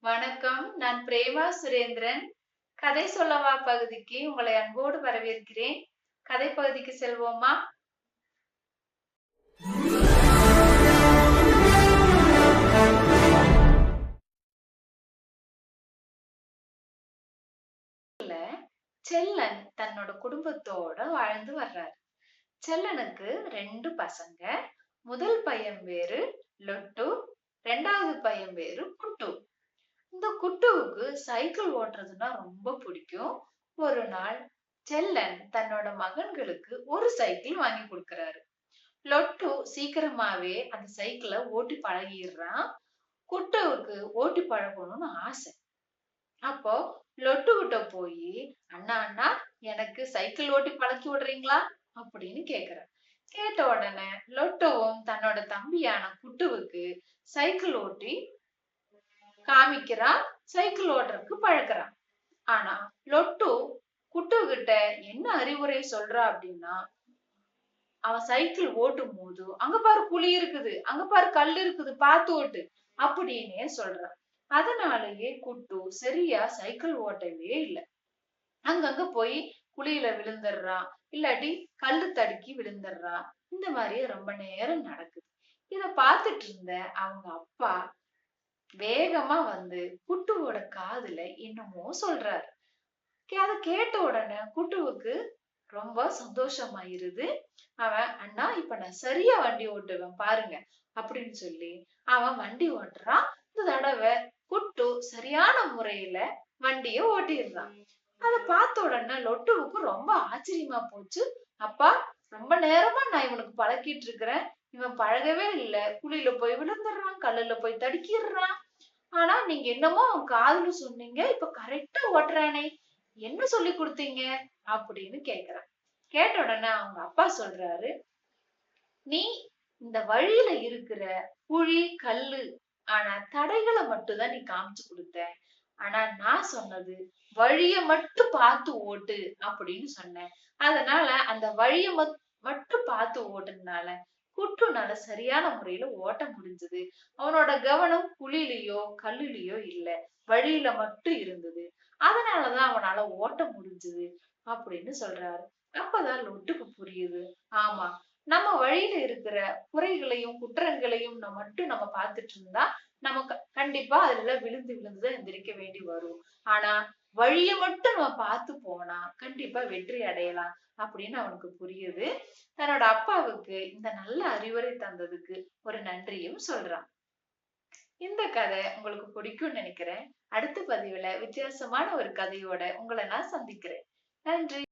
வணக்கம். நான் பிரேமா சுரேந்திரன். கதை சொல்லவா பகுதிக்கு உங்களை அன்போடு வரவேற்கிறேன். கதை பகுதிக்கு செல்வோமா? செல்லன் தன்னோட குடும்பத்தோட வாழ்ந்து வர்றாரு. செல்லனுக்கு ரெண்டு பசங்க. முதல் பையன் பேரு லொட்டு. ரெண்டாவது பையன் பேரு குட்டுவுக்கு சைக்கிள் ஓட்டுறதுன்னா ரொம்ப பிடிக்கும். ஒரு நாள் செல்லன் தன்னோட மகன்களுக்கு ஒரு சைக்கிள் வாங்கி கொடுக்கறாரு. லொட்டு சீக்கிரமாவே அந்த சைக்கிளை ஓட்டி பழகிடுறான். குட்டவுக்கு ஓட்டி பழகணும்னு ஆசை. அப்போ லொட்டு கிட்ட போய் அண்ணா அண்ணா எனக்கு சைக்கிள் ஓட்டி பழக்கி விடுறீங்களா? அப்படின்னு கேக்குற கேட்ட உடனே லொட்டுவும் தன்னோட தம்பியான குட்டுவுக்கு சைக்கிள் ஓட்டி காமிக்கிறான் சைக்கிள் ஓடுறதுக்கு பழக்கிறான் ஆனா லொட்டு குட்டு கிட்ட என்ன அறிவுரை சொல்றா அப்படின்னா அவன் சைக்கிள் ஓட்டும் போது அங்க பாரு குழி இருக்குது அங்க பாரு கல் இருக்குது பார்த்து ஓட்டு அப்படின்னே சொல்றான். அதனாலயே குட்டு சரியா சைக்கிள் ஓட்டவே இல்லை. அங்கங்க போய் குழியில விழுந்துடுறான் இல்லாட்டி கல்லு தடுக்கி விழுந்துடுறான் இந்த மாதிரி ரொம்ப நேரம் நடக்குது. இத பாத்துட்டு இருந்த அவங்க அப்பா வேகமா வந்து குட்டுவோட காதுல என்னமோ சொல்றாரு. அதை கேட்ட உடனே குட்டுவுக்கு ரொம்ப சந்தோஷமாயிருது. அவன் அண்ணா இப்ப நான் சரியா வண்டி ஓட்டுவேன் பாருங்க அப்படின்னு சொல்லி அவன் வண்டி ஓட்டுறான். இந்த தடவை குட்டு சரியான முறையில வண்டிய ஓட்டிடுறான். அத பார்த்த உடனே லொட்டுவுக்கு ரொம்ப ஆச்சரியமா போச்சு. அப்பா ரொம்ப நேரமா நான் இவனுக்கு பழக்கிட்டு இருக்கிறேன். இவன் பழகவே இல்லை. குழியில போய் விழுந்துடுறான் கல்லுல போய் தடுக்கிடுறான். ஆனா நீங்க என்னமோ அவன் காதுல சொன்னீங்க இப்ப கரெக்டா ஓட்டுறானே. என்ன சொல்லி கொடுத்தீங்க? அப்படின்னு கேக்குறான். கேட்ட உடனே அவங்க அப்பா சொல்றாரு நீ இந்த வழியில இருக்கிற குழி கல்லு ஆனா தடைகளை மட்டும்தான் நீ காமிச்சு கொடுத்த. ஆனா நான் சொன்னது வழிய மட்டும் பார்த்து ஓட்டு அப்படின்னு சொன்னேன். அதனால அந்த வழிய மட்டும் பார்த்து ஓட்டுனால குட்டுனால சரியான முறையில ஓட்ட முடிஞ்சது. அவனோட கவனம் குழியிலயோ கல்லுலயோ இல்ல. வழியில மட்டும் இருந்தது. அதனாலதான் அவனால ஓட்ட முடிஞ்சது அப்படின்னு சொல்றாரு. அப்பதான் லொட்டுக்கு புரியுது. ஆமா நம்ம வழியில இருக்கிற குறைகளையும் குற்றங்களையும் நம்ம மட்டும் நம்ம பார்த்துட்டு இருந்தா நமக்கு கண்டிப்பா அதுல விழுந்து விழுந்துதான் எந்திரிக்க வேண்டி வரும். ஆனா வழிய மட்டும் நம்ம பார்த்து போனா கண்டிப்பா வெற்றி அடையலாம் அப்படின்னு அவனுக்கு புரியுது. தன்னோட அப்பாவுக்கு இந்த நல்ல அறிவுரை தந்ததுக்கு ஒரு நன்றியும் சொல்றான். இந்த கதை உங்களுக்கு பிடிக்கும்னு நினைக்கிறேன். அடுத்த பதிவுல வித்தியாசமான ஒரு கதையோட உங்களை நான் சந்திக்கிறேன். நன்றி.